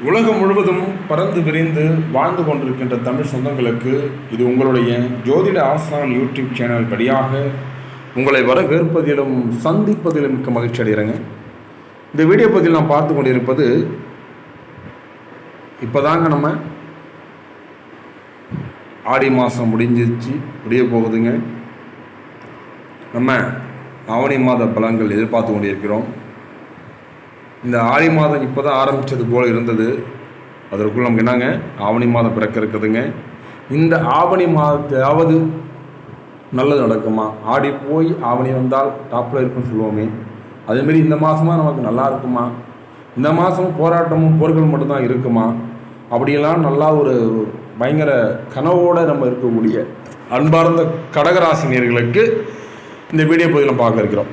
உலகம் முழுவதும் பறந்து விரிந்து வாழ்ந்து கொண்டிருக்கின்ற தமிழ் சொந்தங்களுக்கு இது உங்களுடைய ஜோதிட ஆசான் யூடியூப் சேனல் வழியாக உங்களை வரவேற்பதிலும் சந்திப்பதிலும் மிக்க மகிழ்ச்சி அடைகிறேங்க. இந்த வீடியோ பதில் நான் பார்த்து கொண்டிருப்பது இப்போதாங்க நம்ம ஆடி மாதம் முடிஞ்சிச்சு முடிய போகுதுங்க. நம்ம ஆவணி மாத பலன்கள் எதிர்பார்த்து கொண்டிருக்கிறோம். இந்த ஆடி மாதம் இப்போ தான் ஆரம்பித்தது போல் இருந்தது. அதற்குள்ள நமக்கு என்னங்க? ஆவணி மாதம் பிறக்க இருக்குதுங்க. இந்த ஆவணி மாதத்தாவது நல்லது நடக்குமா? ஆடி போய் ஆவணி வந்தால் டாப்பில் இருக்குன்னு சொல்லுவோமே. அதேமாரி இந்த மாதமாக நமக்கு நல்லா இருக்குமா? இந்த மாதமும் போராட்டமும் போர்கள் மட்டும்தான் இருக்குமா? அப்படியெல்லாம் நல்லா ஒரு பயங்கர கனவோடு நம்ம இருக்கக்கூடிய அன்பார்ந்த கடகராசினியர்களுக்கு இந்த வீடியோ பதிவில் பார்க்க இருக்கிறோம்.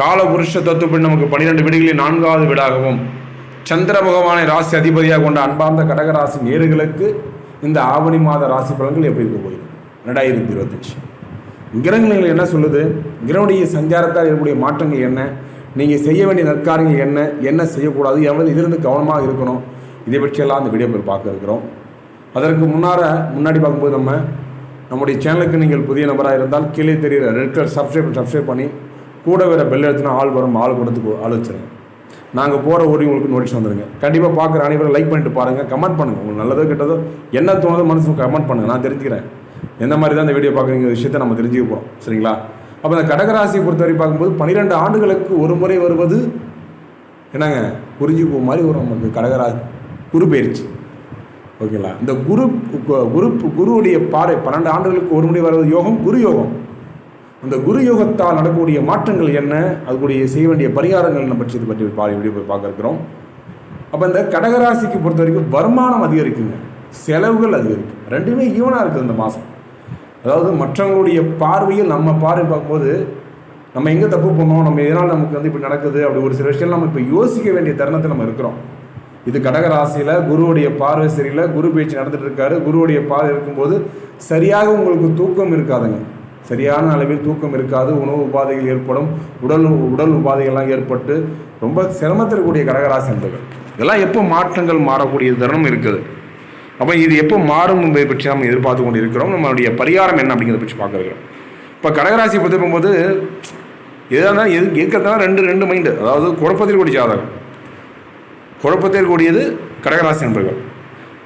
காலபுருஷ தத்துவப்படி நமக்கு பன்னிரெண்டு வீடுகளில் நான்காவது வீடாகவும் சந்திர பகவானை ராசி அதிபதியாக கொண்ட அன்பார்ந்த கடகராசி நேர்களுக்கு இந்த ஆவணி மாத ராசி பலன்கள் எப்படி இருக்க போகுது? ரெண்டாயிரத்தி இருபத்தஞ்சு. கிரகங்கள் என்ன சொல்லுது? கிரகனுடைய சஞ்சாரத்தால் இருக்கக்கூடிய மாற்றங்கள் என்ன? நீங்கள் செய்ய வேண்டிய நற்காரியங்கள் என்ன? என்ன செய்யக்கூடாது? எவ்வளவு இதிலிருந்து கவனமாக இருக்கணும். இதை பற்றியெல்லாம் அந்த வீடியோ போய் பார்க்க இருக்கிறோம். அதற்கு முன்னார முன்னாடி பார்க்கும்போது நம்ம நம்முடைய சேனலுக்கு நீங்கள் புதிய நபராக இருந்தால் கீழே தெரிகிற ரெட் கலர் சப்ஸ்கிரைப் சப்ஸ்கிரைப் பண்ணி கூட வேற பெல் எழுத்துனா ஆள் வரும் ஆள் கொடுத்து ஆள் வச்சுருங்க. நாங்கள் போகிற ஓடி உங்களுக்கு நோட்டீஸ் வந்துடுங்க கண்டிப்பாக பார்க்குற அனைவரும் லைக் பண்ணிட்டு பாருங்கள் கமெண்ட் பண்ணுங்கள் உங்களுக்கு நல்லதோ கெட்டதோ என்ன தோணுதோ மனசு கமெண்ட் பண்ணுங்கள் நான் தெரிஞ்சுக்கிறேன். எந்த மாதிரி தான் இந்த வீடியோ பார்க்குறீங்க விஷயத்தை நம்ம தெரிஞ்சுக்க போகிறோம் சரிங்களா? அப்போ இந்த கடகராசியை பொறுத்தவரை பார்க்கும்போது பன்னிரெண்டு ஆண்டுகளுக்கு ஒரு முறை வருவது என்னங்க? புரிஞ்சு பூ மாதிரி ஒரு நமக்கு. கடகராசி குரு பயிற்சி. ஓகேங்களா? இந்த குரு குரு குருவுடைய பாறை பன்னெண்டு ஆண்டுகளுக்கு ஒரு முறை வருவது யோகம் குரு யோகம். அந்த குரு யோகத்தால் நடக்கக்கூடிய மாற்றங்கள் என்ன? அதுக்குடைய செய்ய வேண்டிய பரிகாரங்கள் என்ன பற்றி இது பற்றி பாடி வீடியோ போய் பார்க்க இருக்கிறோம் அப்போ இந்த கடகராசிக்கு பொறுத்த வரைக்கும் வருமானம் அதிகரிக்குங்க. செலவுகள் அதிகரிக்கும். ரெண்டுமே ஈவனாக இருக்குது இந்த மாதம் அதாவது மற்றவங்களுடைய பார்வையில் நம்ம பார்வை பார்க்கும்போது நம்ம எங்கே தப்பு பண்ணோம்? நம்ம எதனால் நமக்கு வந்து இப்படி நடக்குது? அப்படி ஒரு சில விஷயம் நம்ம இப்போ யோசிக்க வேண்டிய தருணத்தை நம்ம இருக்கிறோம். இது கடகராசியில் குருவுடைய பார்வை சரியில்லை. குரு பேச்சு நடந்துட்டு இருக்காரு. குருவுடைய பார்வை இருக்கும்போது சரியாக உங்களுக்கு தூக்கம் இருக்காதுங்க. சரியான அளவில் தூக்கம் இருக்காது உணவு உபாதைகள் ஏற்படும் உடல் உடல் உபாதைகள்லாம் ஏற்பட்டு ரொம்ப சிரமத்திற்கூடிய கடகராசி என்பது இதெல்லாம் எப்போ மாற்றங்கள் மாறக்கூடிய தருணம் இருக்குது. அப்போ இது எப்போ மாறும் என்பதை பற்றி நம்ம எதிர்பார்த்து கொண்டு இருக்கிறோம் நம்மளுடைய பரிகாரம் என்ன அப்படிங்கிறத பற்றி பார்க்குறோம் இப்போ கடகராசி பற்றி போகும்போது எதாக எது இருக்கிறதுனா ரெண்டு ரெண்டு மைண்டு அதாவது குழப்பத்தில் கூடிய ஜாதகம். குழப்பத்தில் கூடியது கடகராசி நண்பர்கள்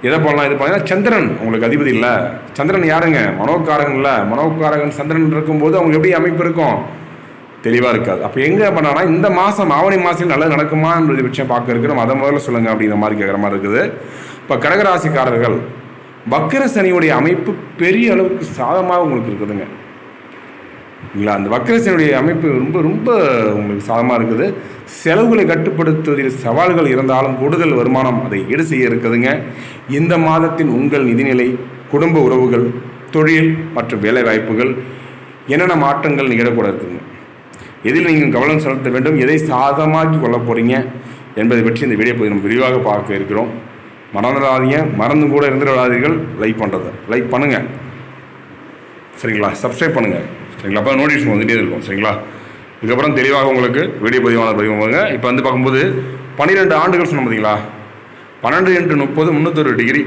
எதை பண்ணலாம் இது பண்ணலாம் சந்திரன் உங்களுக்கு அதிபதி இல்லை. சந்திரன் யாருங்க? மனோக்காரகன் இல்லை. மனோகாரகன் சந்திரன் இருக்கும்போது அவங்க எப்படி அமைப்பு இருக்கும்? தெளிவாக இருக்காது. அப்போ எங்கே பண்ணானா இந்த மாதம் ஆவணி மாதம் நல்லது நடக்குமான்றது விஷயம் பார்க்க இருக்கிறோம் அதை முதல்ல சொல்லுங்கள் அப்படிங்கிற மாதிரி கேட்குற மாதிரி இருக்குது. இப்போ கடகராசிக்காரர்கள் வக்கர சனியுடைய அமைப்பு பெரிய அளவுக்கு சாதமாக உங்களுக்கு இருக்குதுங்க. இல்லைங்களா அந்த வக்கரசனுடைய அமைப்பு ரொம்ப ரொம்ப உங்களுக்கு சாதமாக இருக்குது. செலவுகளை கட்டுப்படுத்துவதில் சவால்கள் இருந்தாலும் கூடுதல் வருமானம் அதை ஈடு செய்ய இருக்குதுங்க. இந்த மாதத்தின் உங்கள் நிதிநிலை குடும்ப உறவுகள் தொழில் மற்றும் வேலை வாய்ப்புகள் என்னென்ன மாற்றங்கள் நிகழக்கூட எதில் நீங்கள் கவனம் செலுத்த வேண்டும் எதை சாதமாக்கி கொள்ள போகிறீங்க என்பதை பற்றி இந்த வீடியோ நம்ம விரிவாக பார்க்க இருக்கிறோம். மறந்துடாதீங்க மறந்து கூட இருந்துடாதீர்கள் லைக் பண்ணுறது லைக் பண்ணுங்கள் சரிங்களா? சப்ஸ்கிரைப் பண்ணுங்கள் சரிங்களா? அப்போ நோட்டிஃபிகேஷன் வந்துகிட்டே இருக்கும் சரிங்களா? இதுக்கப்புறம் தெளிவாக உங்களுக்கு வீடியோ பதிவான பதிவு போங்க இப்போ வந்து பார்க்கும்போது பன்னிரெண்டு ஆண்டுகள் சொன்னோம் பார்த்தீங்களா பன்னெண்டு இன்ட்டு முப்பது முந்நூற்றொரு டிகிரி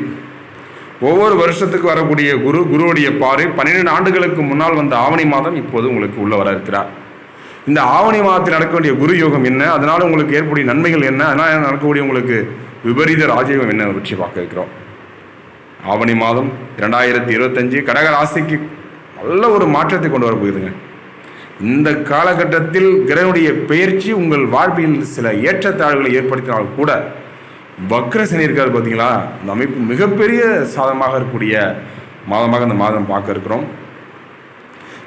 ஒவ்வொரு வருஷத்துக்கு வரக்கூடிய குரு குருவுடைய பாரு பன்னிரெண்டு ஆண்டுகளுக்கு முன்னால் வந்த ஆவணி மாதம் இப்போது உங்களுக்கு உள்ள வர இருக்கிறார். இந்த ஆவணி மாதத்தில் நடக்க வேண்டிய குரு யோகம் என்ன? அதனால் உங்களுக்கு ஏற்புடைய நன்மைகள் என்ன? அதனால் நடக்கக்கூடிய உங்களுக்கு விபரீத ராஜயோகம் என்ன? பற்றி பார்க்க இருக்கிறோம். ஆவணி மாதம் இரண்டாயிரத்தி இருபத்தஞ்சு கடக ராசிக்கு நல்ல ஒரு மாற்றத்தை கொண்டு வரப்போகுதுங்க இந்த காலகட்டத்தில் கிரகனுடைய பெயர்ச்சி உங்கள் வாழ்வில் சில ஏற்றத்தாழ்வுகளை ஏற்படுத்தினாலும் கூட வக்ரசனி இருக்காது பார்த்தீங்களா? இந்த அமைப்பு மிகப்பெரிய சாதமாக இருக்கக்கூடிய மாதமாக இந்த மாதம் பார்க்க இருக்கிறோம்.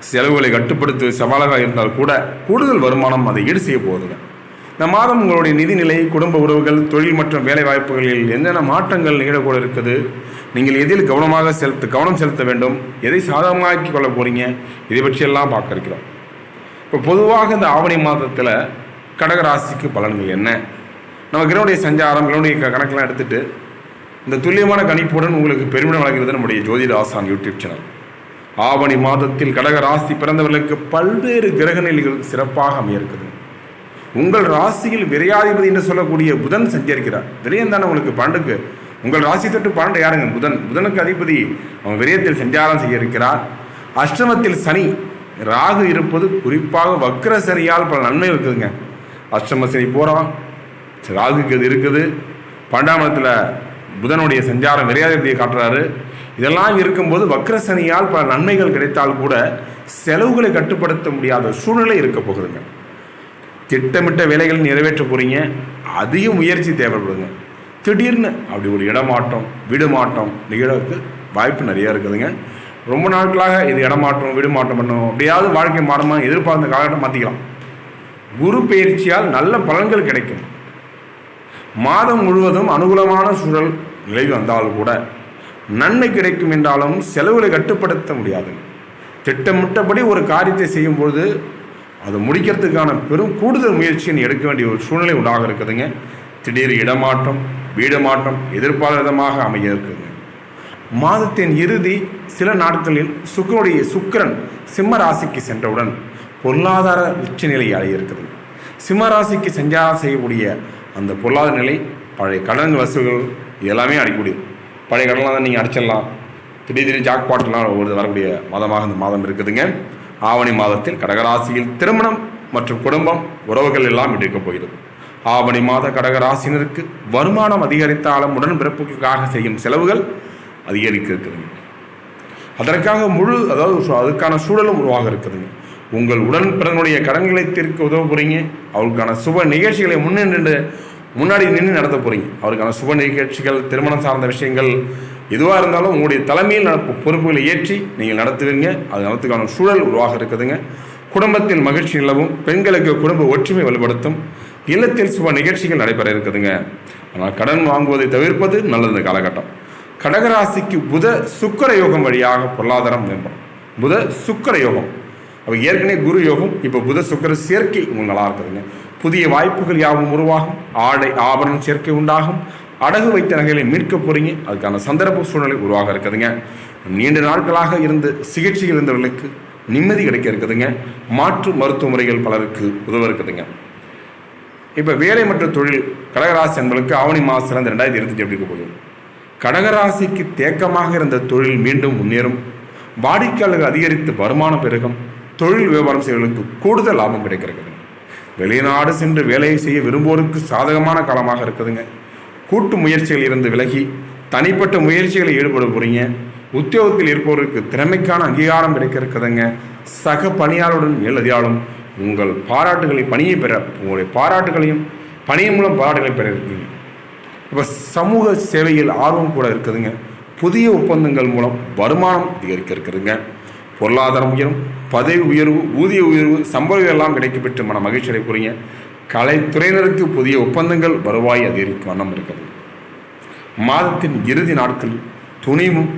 செலவுகளை கட்டுப்படுத்து சவாலாக இருந்தால் கூட கூடுதல் வருமானம் அதை ஈடு செய்ய போகுதுங்க இந்த மாதம் உங்களுடைய நிதிநிலை குடும்ப உறவுகள் தொழில் மற்றும் வேலை வாய்ப்புகளில் என்னென்ன மாற்றங்கள் நிகழக்கூட இருக்குது? நீங்கள் எதில் கவனமாக செலுத்த கவனம் செலுத்த வேண்டும்? எதை சாதகமாக்கி கொள்ள போகிறீங்க இதை பற்றியெல்லாம் பார்க்க இருக்கிறோம். இப்போ பொதுவாக இந்த ஆவணி மாதத்தில் கடகராசிக்கு பலன்கள் என்ன? நம்ம கிரகனுடைய சஞ்சாரம் கிரகனுடைய கணக்கெல்லாம் எடுத்துகிட்டு இந்த துல்லியமான கணிப்புடன் உங்களுக்கு பெருமிடம் வழங்குகிறது நம்முடைய ஜோதிட ஆசான் யூடியூப் சேனல். ஆவணி மாதத்தில் கடக ராசி பிறந்தவர்களுக்கு பல்வேறு கிரக நிலைகள் சிறப்பாக அமையிருக்குது உங்கள் ராசியில் விரையாதிபதி என்று சொல்லக்கூடிய புதன் சஞ்சரிக்கிறார். விரயம் தானே உங்களுக்கு பன்னெண்டுக்கு உங்கள் ராசி தொட்டு பன்னெண்டு யாருங்க? புதன். புதனுக்கு அதிபதி அவன் விரயத்தில் சஞ்சாரம் செய்ய இருக்கிறார். அஷ்டமத்தில் சனி. ராகு இருப்பது குறிப்பாக வக்ர சனியால் பல நன்மை இருக்குதுங்க. அஷ்டம சனி போகிறான் ராகுக்கு அது இருக்குது. பன்னெண்டாம் இடத்துல புதனுடைய சஞ்சாரம் விரையாதிபதியை காட்டுறாரு. இதெல்லாம் இருக்கும்போது வக்ர சனியால் பல நன்மைகள் கிடைத்தால் கூட செலவுகளை கட்டுப்படுத்த முடியாத சூழ்நிலை இருக்க போகுதுங்க. திட்டமிட்ட வேலைகள் நிறைவேற்ற போகிறீங்க அதிக முயற்சி தேவைப்படுங்க. திடீர்னு அப்படி ஒரு இடமாட்டம் விடுமாட்டம் மாற்றம் நிகழவுக்கு வாய்ப்பு நிறைய இருக்குதுங்க. ரொம்ப நாட்களாக இது இடமாற்றம் வீடு மாற்றம் பண்ணும். அப்படியாவது வாழ்க்கை மாறுமா எதிர்பார்த்த காலகட்டம் மாற்றிக்கலாம் குரு பயிற்சியால் நல்ல பலன்கள் கிடைக்கும். மாதம் முழுவதும் அனுகூலமான சூழல் நிலவி வந்தாலும் கூட நன்மை கிடைக்கும் என்றாலும் செலவுகளை கட்டுப்படுத்த முடியாது. திட்டமிட்டபடி ஒரு காரியத்தை செய்யும்பொழுது அதை முடிக்கிறதுக்கான பெரும் கூடுதல் முயற்சியை எடுக்க வேண்டிய ஒரு சூழ்நிலை உண்டாக இருக்குதுங்க. திடீர் இடமாற்றம் வீடு மாற்றம் அமைய இருக்குதுங்க. மாதத்தின் இறுதி சில நாட்களில் சுக்கரனுடைய சுக்கிரன் சிம்ம ராசிக்கு சென்றவுடன் பொருளாதார உச்சநிலையை அடைய இருக்குது. சிம்ம ராசிக்கு சஞ்சாரம் செய்யக்கூடிய அந்த பொருளாதார நிலை பழைய கடன் வசூல்கள் எல்லாமே அடையக்கூடியது பழைய கடன்லாம் தான் நீங்கள் அடிச்சிடலாம். திடீர் திடீர் ஜாக்பாட்லாம் ஒரு வரக்கூடிய மாதமாக இந்த மாதம் இருக்குதுங்க. ஆவணி மாதத்தில் கடகராசியில் திருமணம் மற்றும் குடும்பம் உறவுகள் எல்லாம் இருக்கப் போகிறது. ஆவணி மாத கடகராசினருக்கு வருமானம் அதிகரித்தாலும் உடன்பிறப்புகளுக்காக செய்யும் செலவுகள் அதிகரிக்க இருக்குதுங்க அதற்காக முழு அதாவது சு- அதுக்கான சூழலும் உருவாக இருக்குதுங்க உங்கள் உடன் பிறனுடைய கடன்களை தீர்க்க உதவ போகிறீங்க அவருக்கான சுப நிகழ்ச்சிகளை முன்னின்று முன்னாடி நின்று நடத்த போகிறீங்க அவருக்கான சுப நிகழ்ச்சிகள் திருமணம் சார்ந்த விஷயங்கள் எதுவாக இருந்தாலும் உங்களுடைய தலைமையில் நடப்பு பொறுப்புகளை ஏற்றி நீங்கள் நடத்துவீங்க. அது நடத்துக்கான சூழல் உருவாக இருக்குதுங்க. குடும்பத்தில் மகிழ்ச்சி நிலவும் பெண்களுக்கு குடும்ப ஒற்றுமை வலுப்படுத்தும் இல்லத்தில் சுப நிகழ்ச்சிகள் நடைபெற இருக்குதுங்க. ஆனால் கடன் வாங்குவதை தவிர்ப்பது நல்லது இந்த காலகட்டம். கடகராசிக்கு புத சுக்கர யோகம் வழியாக பொருளாதாரம் மேம்படும். புத சுக்கர யோகம். அப்போ ஏற்கனவே குரு யோகம் இப்போ புத சுக்கர சேர்க்கை உங்களுக்கு நல்லா இருக்குதுங்க. புதிய வாய்ப்புகள் யாவும் உருவாகும். ஆடை ஆபரணம் சேர்க்கை உண்டாகும். அடகு வைத்த நகைகளை மீட்க போறீங்க அதுக்கான சந்தர்ப்ப சூழ்நிலை உருவாக இருக்குதுங்க. நீண்ட நாட்களாக இருந்து சிகிச்சையில் இருந்தவர்களுக்கு நிம்மதி கிடைக்க இருக்குதுங்க. மாற்று மருத்துவ முறைகள் பலருக்கு உதவ இருக்குதுங்க. இப்போ வேலை மற்றும் தொழில் கடகராசி என்பதற்கு ஆவணி மாதம் இந்த ரெண்டாயிரத்தி இருபத்தஞ்சு எப்படி போகும். கடகராசிக்கு தேக்கமாக இருந்த தொழில் மீண்டும் முன்னேறும். வாடிக்கையாளர்கள் அதிகரித்து வருமானம் பெருகும். தொழில் வியாபாரம் செய்வர்களுக்கு கூடுதல் லாபம் கிடைக்கிறது வெளிநாடு சென்று வேலையை செய்ய விரும்புவோருக்கு சாதகமான காலமாக இருக்குதுங்க. கூட்டு முயற்சிகள் இருந்து விலகி தனிப்பட்ட முயற்சிகளில் ஈடுபட போறீங்க. உத்தியோகத்தில் இருப்பவருக்கு திறமைக்கான அங்கீகாரம் கிடைக்க இருக்குதுங்க சக பணியாளருடன் எழுதியாலும் உங்கள் பாராட்டுகளை பணியை பெற உங்களுடைய பாராட்டுகளையும் பணியின் மூலம் பாராட்டுகளை பெற இருக்கீங்க. இப்போ சமூக சேவையில் ஆர்வம் கூட இருக்குதுங்க. புதிய ஒப்பந்தங்கள் மூலம் வருமானம் அதிகரிக்க இருக்குதுங்க பொருளாதாரம் உயரும் பதவி உயர்வு ஊதிய உயர்வு சம்பளம் எல்லாம் கிடைக்கப்பெற்று மன மகிழ்ச்சி அடைய கலைத்துறையினருக்கு புதிய ஒப்பந்தங்கள் வருவாய் அதிகரிக்கும் வண்ணம் இருக்கிறது. மாதத்தின் இறுதி நாட்கள் துணிவும்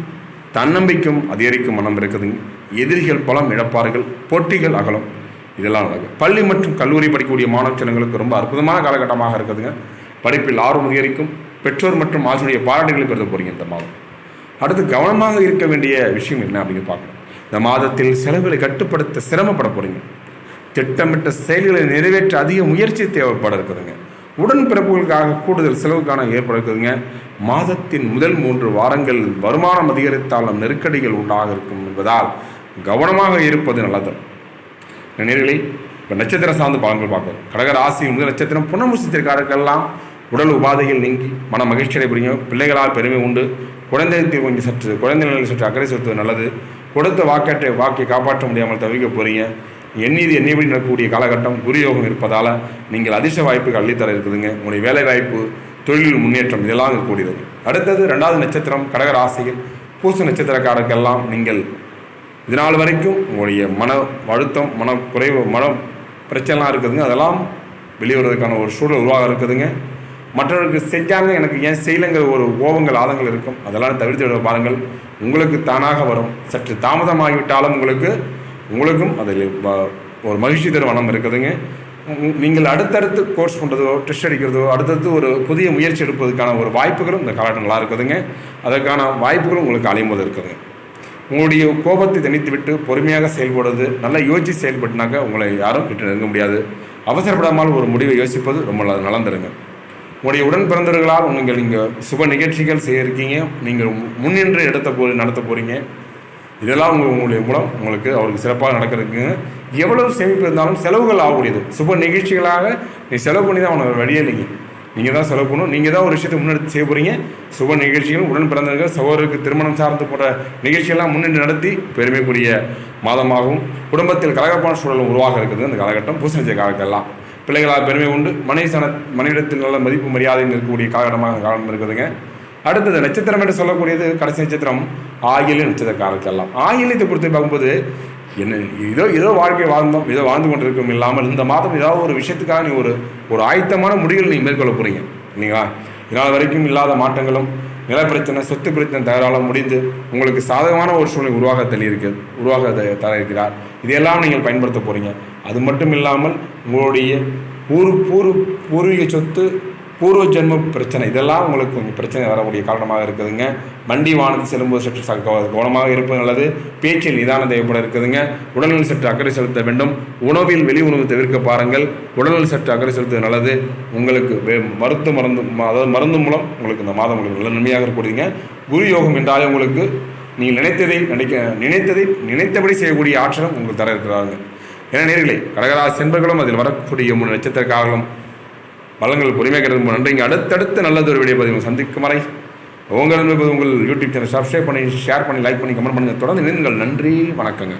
தன்னம்பிக்கையும் அதிகரிக்கும் மனம் இருக்குதுங்க எதிரிகள் பலம் இழப்பார்கள் போட்டிகள் அகலம். இதெல்லாம் நடக்கும் பள்ளி மற்றும் கல்லூரி படிக்கக்கூடிய மாணவ சின்னங்களுக்கு ரொம்ப அற்புதமான காலகட்டமாக இருக்குதுங்க. படிப்பில் ஆர்வம் அதிகரிக்கும். பெற்றோர் மற்றும் ஆசிரியருடைய பாராட்டுகளை பெறுத போறீங்க இந்த மாதம். அடுத்து கவனமாக இருக்க வேண்டிய விஷயம் என்ன அப்படின்னு பார்க்கணும் இந்த மாதத்தில் செலவுகளை கட்டுப்படுத்த சிரமப்பட போறீங்க. திட்டமிட்ட செயல்களை நிறைவேற்ற அதிக முயற்சி தேவைப்பட இருக்குதுங்க. உடன்பிறப்புகளுக்காக கூடுதல் செலவுக்கான ஏற்பட இருக்குதுங்க. மாதத்தின் முதல் மூன்று வாரங்கள் வருமானம் அதிகரித்தாலும் நெருக்கடிகள் உண்டாக இருக்கும் என்பதால் கவனமாக இருப்பது நல்லது. நேர்களே இப்போ நட்சத்திரம் சார்ந்து பலன்கள் பார்க்கணும் கடக ராசி முதல் நட்சத்திரம் புனமுசத்திற்காரர்களெல்லாம் உடல் உபாதைகள் நீங்கி மன மகிழ்ச்சி அடைபுரியும் பிள்ளைகளால் பெருமை உண்டு. குழந்தைக்கு கொஞ்சம் சற்று குழந்தை நிலையில் சற்று அக்கறை செலுத்துவது நல்லது. கொடுத்த வாக்கற்றை வாக்கை காப்பாற்ற முடியாமல் தவிர்க்க போகிறீங்க எண்ணீது எண்ணியபடி நடக்கக்கூடிய காலகட்டம் குருயோகம் இருப்பதால் நீங்கள் அதிர்ஷ்ட வாய்ப்புகள் அள்ளித்தர இருக்குதுங்க. உங்களுடைய வேலை வாய்ப்பு முன்னேற்றம் இதெல்லாம் இருக்கக்கூடியது. அடுத்தது ரெண்டாவது நட்சத்திரம் கடகராசியில் பூச நட்சத்திரக்காரருக்கெல்லாம் நீங்கள் இதனால் வரைக்கும் உங்களுடைய மன அழுத்தம் மன குறைவு மன பிரச்சனைலாம் இருக்குதுங்க. அதெல்லாம் வெளிவருவதற்கான ஒரு சூழல் உருவாக இருக்குதுங்க. மற்றவர்களுக்கு செஞ்சாங்க எனக்கு ஏன் செய்யலைங்கிற ஒரு கோபங்கள் ஆதங்கள் இருக்கும். அதெல்லாம் தவிர்த்து விட பாருங்கள். உங்களுக்கு தானாக வரும். சற்று தாமதமாகிவிட்டாலும் உங்களுக்கு உங்களுக்கும் அதில் ஒரு மகிழ்ச்சி தரும் மனம் இருக்குதுங்க. நீங்கள் அடுத்தடுத்து கோர்ஸ் பண்ணுறதோ டெஸ்ட் அடிக்கிறதோ அடுத்தடுத்து ஒரு புதிய முயற்சி எடுப்பதற்கான ஒரு வாய்ப்புகளும் இந்த காலகட்டம் நல்லா இருக்குதுங்க. அதற்கான வாய்ப்புகளும் உங்களுக்கு அலையும்போது இருக்குதுங்க. உங்களுடைய கோபத்தை தனித்துவிட்டு பொறுமையாக செயல்படுவது நல்லா யோசித்து செயல்பட்டுனாக்க உங்களை யாரும் கிட்ட நெருங்க முடியாது. அவசரப்படாமல் ஒரு முடிவை யோசிப்பது ரொம்ப நல்லது நலம் உங்களுடைய உடன் பிறந்தவர்களால் நீங்கள் நீங்கள் சுப நிகழ்ச்சிகள் செய்ய இருக்கீங்க. நீங்கள் முன்னின்று எடுத்த போ நடத்த போகிறீங்க இதெல்லாம் உங்கள் உங்களுடைய மூலம் உங்களுக்கு அவருக்கு சிறப்பாக நடக்கிறதுக்கு எவ்வளவு சேமிப்பு இருந்தாலும் செலவுகள் ஆகக்கூடியது. சுப நிகழ்ச்சிகளாக நீ செலவு பண்ணி தான் அவனை வழியே நீங்கள் நீங்கள் தான் செலவு பண்ணணும். நீங்கள் தான் ஒரு விஷயத்தை முன்னெடுத்து செய்ய போகிறீங்க சுப நிகழ்ச்சிகள் உடன் பிறந்தவர்கள் சகோதரருக்கு திருமணம் சார்ந்து போன்ற நிகழ்ச்சியெல்லாம் முன்னின்று நடத்தி பெருமைக்குரிய மாதமாகவும் குடும்பத்தில் கலகப்பான சூழலும் உருவாக இருக்குது அந்த காலகட்டம். பூசணிச்ச காலத்தெல்லாம் பிள்ளைகளால் பெருமை உண்டு. மனைவி சன மனைவிடத்தில் நல்ல மதிப்பு மரியாதையும் இருக்கக்கூடிய காலகட்டமாக அந்த காலம் இருக்குதுங்க அடுத்தது நட்சத்திரம் என்று சொல்லக்கூடியது கடைசி நட்சத்திரம் ஆயிலு நட்சத்திர காலத்தெல்லாம் ஆயிலத்தை பொறுத்து பார்க்கும்போது என்ன ஏதோ ஏதோ வாழ்க்கை வாழ்ந்தோம் ஏதோ வாழ்ந்து கொண்டிருக்கும். இல்லாமல் இந்த மாதம் ஏதாவது ஒரு விஷயத்துக்காக நீ ஒரு ஒரு ஆயத்தமான முடிவுகள் நீங்கள் மேற்கொள்ள போகிறீங்க இல்லைங்களா? இதனால் வரைக்கும் இல்லாத மாற்றங்களும் நில பிரச்சனை சொத்து பிரச்சனை தகராலம் முடிந்து உங்களுக்கு சாதகமான ஒரு சூழ்நிலை உருவாக தள்ளியிருக்கு உருவாக த- தர இருக்கிறார் இதையெல்லாம் நீங்கள் பயன்படுத்த போகிறீங்க அது மட்டும் இல்லாமல் உங்களுடைய பூர்வ பூர்வ பூர்வீக சொத்து பூர்வ ஜென்ம பிரச்சனை. இதெல்லாம் உங்களுக்கு கொஞ்சம் பிரச்சனை வரக்கூடிய காரணமாக இருக்குதுங்க. வண்டி வாகனத்தில் செல்லும்போது சற்று கவனமாக இருப்பது நல்லது. பேச்சில் நிதானம் தேவைப்பட இருக்குதுங்க. உடல்நலம் சற்று அக்கறை செலுத்த வேண்டும். உணவில் வெளி உணவு தவிர்க்க பாருங்கள். உடல்நலம் சற்று அக்கறை செலுத்துவது நல்லது. உங்களுக்கு மருத்து மருந்து அதாவது மருந்து மூலம் உங்களுக்கு இந்த மாதம் உங்களுக்கு நல்ல நன்மையாக இருக்கக்கூடியங்க குரு யோகம் என்றாலே உங்களுக்கு நீங்கள் நினைத்ததை நினைக்க நினைத்ததை நினைத்தபடி செய்யக்கூடிய ஆற்றலும் உங்களுக்கு தர இருக்கிறாங்க ஏன்னா நேர்களே கடகராசி என்பர்களும் அதில் வரக்கூடிய மூணு நட்சத்திரக்காரர்களும் வளங்கள் பொறுமை கிடைக்கும் நன்றிங்க அடுத்தடுத்து நல்லது ஒரு வீடியோ பதிவு சந்திக்கும் வரை உங்கள் உங்கள் யூடியூப் சேனல் சப்ஸ்கிரைப் பண்ணி ஷேர் பண்ணி லைக் பண்ணி கமெண்ட் பண்ணுங்கள் தொடர்ந்து நீங்கள் நன்றி வணக்கங்க.